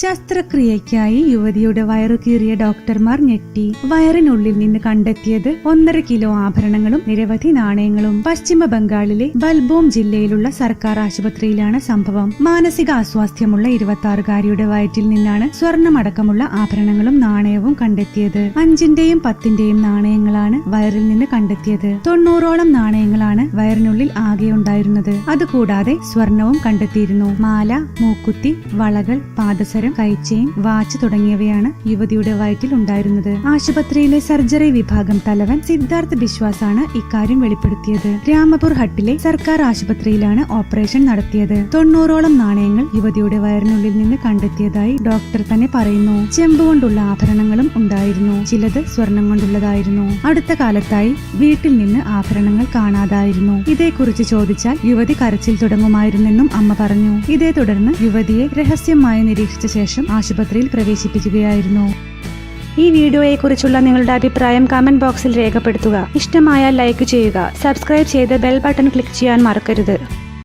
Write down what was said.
ശസ്ത്രക്രിയയ്ക്കായി യുവതിയുടെ വയറു കീറിയ ഡോക്ടർമാർ ഞെട്ടി. വയറിനുള്ളിൽ നിന്ന് കണ്ടെത്തിയത് ഒന്നര കിലോ ആഭരണങ്ങളും നിരവധി നാണയങ്ങളും. പശ്ചിമ ബംഗാളിലെ ബൽബോം ജില്ലയിലുള്ള സർക്കാർ ആശുപത്രിയിലാണ് സംഭവം. മാനസിക അസ്വാസ്ഥ്യമുള്ള ഇരുപത്തി ആറുകാരിയുടെ വയറ്റിൽ നിന്നാണ് സ്വർണമടക്കമുള്ള ആഭരണങ്ങളും നാണയവും കണ്ടെത്തിയത്. അഞ്ചിന്റെയും പത്തിന്റെയും നാണയങ്ങളാണ് വയറിൽ നിന്ന് കണ്ടെത്തിയത്. തൊണ്ണൂറോളം നാണയങ്ങളാണ് വയറിനുള്ളിൽ ആകെ ഉണ്ടായിരുന്നത്. അതുകൂടാതെ സ്വർണവും കണ്ടെത്തിയിരുന്നു. മാല മൂക്കുത്തി വളകൾ പാദസരം കൈച്ചെയിൻ വാച്ച് തുടങ്ങിയവയാണ് യുവതിയുടെ വയറ്റിൽ ഉണ്ടായിരുന്നത്. ആശുപത്രിയിലെ സർജറി വിഭാഗം തലവൻ സിദ്ധാർത്ഥ് ബിശ്വാസാണ് ഇക്കാര്യം വെളിപ്പെടുത്തിയത്. രാമപൂർ ഹട്ടിലെ സർക്കാർ ആശുപത്രിയിലാണ് ഓപ്പറേഷൻ നടത്തിയത്. തൊണ്ണൂറോളം നാണയങ്ങൾ യുവതിയുടെ വയറിനുള്ളിൽ നിന്ന് കണ്ടെത്തിയതായി ഡോക്ടർ തന്നെ പറയുന്നു. ചെമ്പ് കൊണ്ടുള്ള ആഭരണങ്ങളും ഉണ്ടായിരുന്നു. ചിലത് സ്വർണം കൊണ്ടുള്ളതായിരുന്നു. അടുത്ത കാലത്തായി വീട്ടിൽ നിന്ന് ആഭരണങ്ങൾ കാണാതായിരുന്നു. ഇതേക്കുറിച്ച് ചോദിച്ചാൽ യുവതി കരച്ചിൽ തുടങ്ങുമായിരുന്നെന്നും അമ്മ പറഞ്ഞു. ഇതേ തുടർന്ന് യുവതിയെ രഹസ്യമായി നിരീക്ഷിച്ച ശേഷം ആശുപത്രിയിൽ പ്രവേശിപ്പിക്കുകയായിരുന്നു. ഈ വീഡിയോയെക്കുറിച്ചുള്ള നിങ്ങളുടെ അഭിപ്രായം കമന്റ് ബോക്സിൽ രേഖപ്പെടുത്തുക. ഇഷ്ടമായാൽ ലൈക്ക് ചെയ്യുക. സബ്സ്ക്രൈബ് ചെയ്ത് ബെൽ ബട്ടൺ ക്ലിക്ക് ചെയ്യാൻ മറക്കരുത്.